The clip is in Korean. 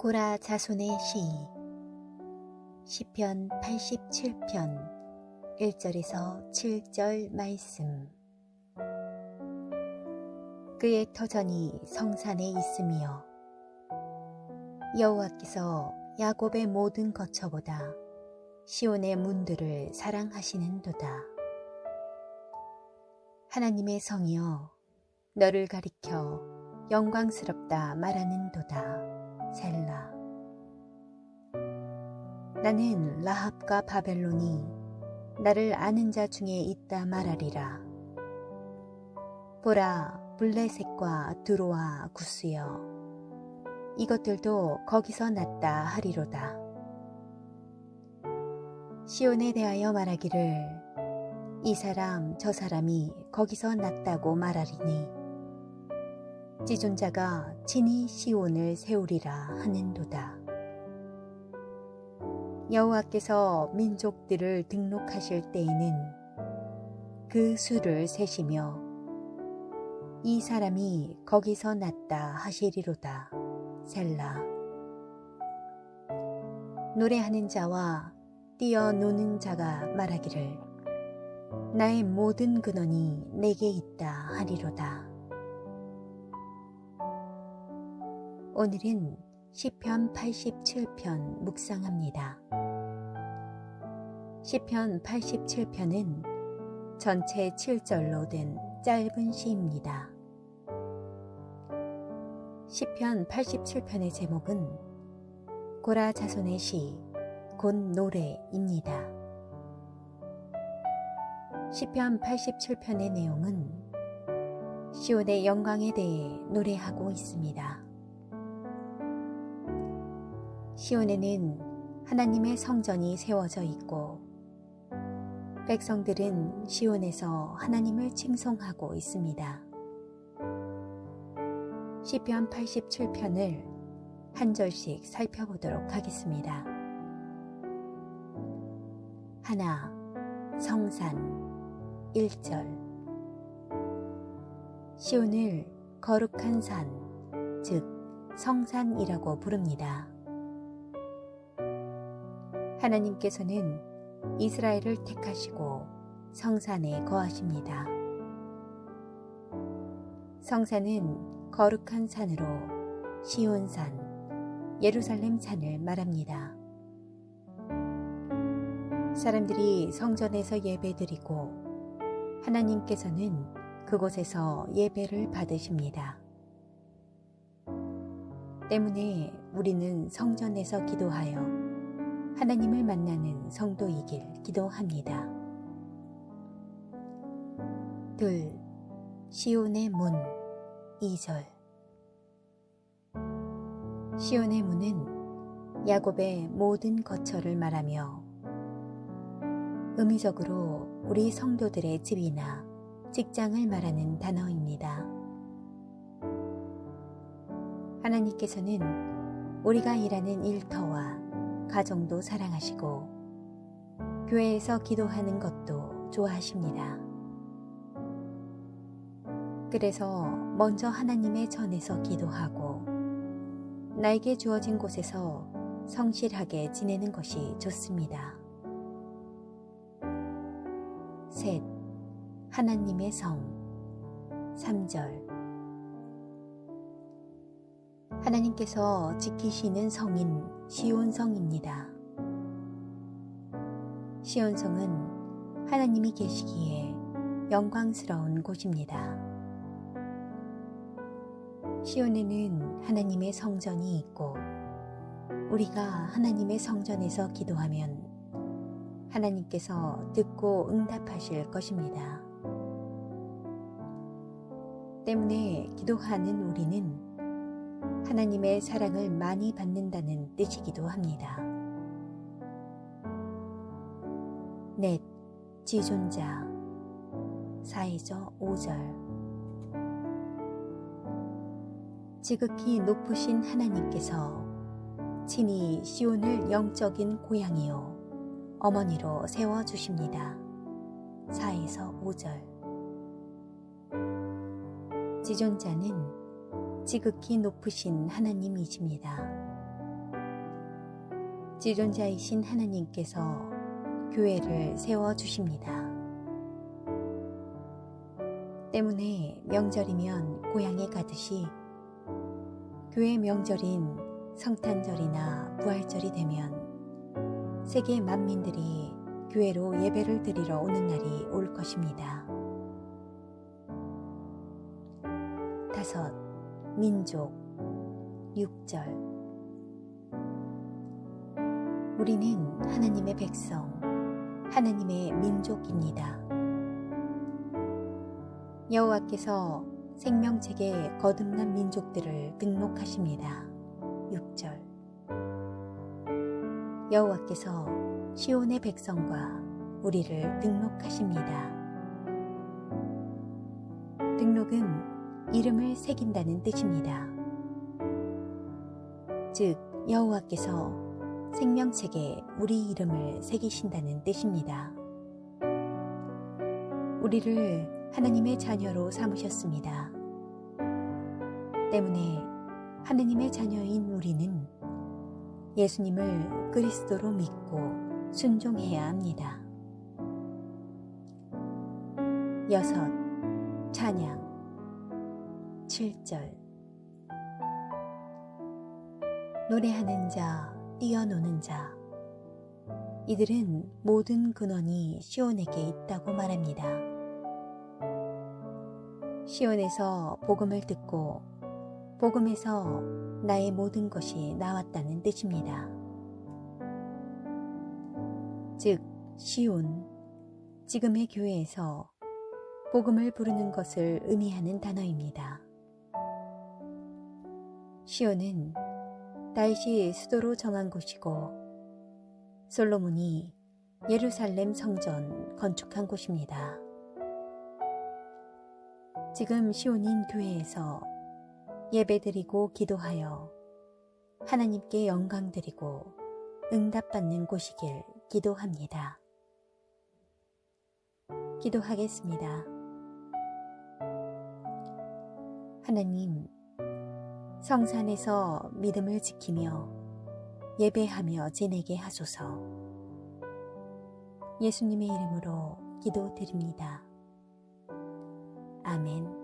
고라 자손의 시 시편 87편 1절에서 7절 말씀 그의 터전이 성산에 있으며 여호와께서 야곱의 모든 거처보다 시온의 문들을 사랑하시는도다. 하나님의 성이여 너를 가리켜 영광스럽다 말하는도다. 셀라 나는 라합과 바벨론이 나를 아는 자 중에 있다 말하리라. 보라 블레셋과 두로와 구스여 이것들도 거기서 났다 하리로다. 시온에 대하여 말하기를 이 사람 저 사람이 거기서 났다고 말하리니 지존자가 친히 시온을 세우리라 하는도다. 여호와께서 민족들을 등록하실 때에는 그 수를 세시며 이 사람이 거기서 났다 하시리로다. 셀라 노래하는 자와 뛰어노는 자가 말하기를 나의 모든 근원이 내게 있다 하리로다. 오늘은 시편 87편 묵상합니다. 시편 87편은 전체 7절로 된 짧은 시입니다. 시편 87편의 제목은 고라 자손의 시, 곧 노래입니다. 시편 87편의 내용은 시온의 영광에 대해 노래하고 있습니다. 시온에는 하나님의 성전이 세워져 있고 백성들은 시온에서 하나님을 칭송하고 있습니다. 시편 87편을 한 절씩 살펴보도록 하겠습니다. 하나, 성산 1절 시온을 거룩한 산, 즉 성산이라고 부릅니다. 하나님께서는 이스라엘을 택하시고 성산에 거하십니다. 성산은 거룩한 산으로 시온산, 예루살렘 산을 말합니다. 사람들이 성전에서 예배드리고 하나님께서는 그곳에서 예배를 받으십니다. 때문에 우리는 성전에서 기도하여 하나님을 만나는 성도이길 기도합니다. 둘, 시온의 문 2절 시온의 문은 야곱의 모든 거처를 말하며 의미적으로 우리 성도들의 집이나 직장을 말하는 단어입니다. 하나님께서는 우리가 일하는 일터와 가정도 사랑하시고 교회에서 기도하는 것도 좋아하십니다. 그래서 먼저 하나님의 전에서 기도하고 나에게 주어진 곳에서 성실하게 지내는 것이 좋습니다. 셋, 하나님의 성. 3절. 하나님께서 지키시는 성인 시온성입니다. 시온성은 하나님이 계시기에 영광스러운 곳입니다. 시온에는 하나님의 성전이 있고 우리가 하나님의 성전에서 기도하면 하나님께서 듣고 응답하실 것입니다. 때문에 기도하는 우리는 하나님의 사랑을 많이 받는다는 뜻이기도 합니다. 넷, 지존자, 사이저 5절 지극히 높으신 하나님께서 친히 시온을 영적인 고향이요 어머니로 세워 주십니다. 4에서 5절 지존자는 지극히 높으신 하나님이십니다. 지존자이신 하나님께서 교회를 세워 주십니다. 때문에 명절이면 고향에 가듯이 교회 명절인 성탄절이나 부활절이 되면 세계 만민들이 교회로 예배를 드리러 오는 날이 올 것입니다. 다섯, 민족, 육절. 우리는 하나님의 백성, 하나님의 민족입니다. 여호와께서 생명책에 거듭난 민족들을 등록하십니다. 6절 여호와께서 시온의 백성과 우리를 등록하십니다. 등록은 이름을 새긴다는 뜻입니다. 즉 여호와께서 생명책에 우리 이름을 새기신다는 뜻입니다. 우리를 하나님의 자녀로 삼으셨습니다. 때문에 하나님의 자녀인 우리는 예수님을 그리스도로 믿고 순종해야 합니다. 여섯, 찬양 7절 노래하는 자, 뛰어노는 자 이들은 모든 근원이 시온에게 있다고 말합니다. 시온에서 복음을 듣고 복음에서 나의 모든 것이 나왔다는 뜻입니다. 즉, 시온, 지금의 교회에서 복음을 부르는 것을 의미하는 단어입니다. 시온은 다윗이 수도로 정한 곳이고 솔로몬이 예루살렘 성전 건축한 곳입니다. 지금 시온인 교회에서 예배드리고 기도하여 하나님께 영광드리고 응답받는 곳이길 기도합니다. 기도하겠습니다. 하나님, 성산에서 믿음을 지키며 예배하며 지내게 하소서. 예수님의 이름으로 기도드립니다. 아멘.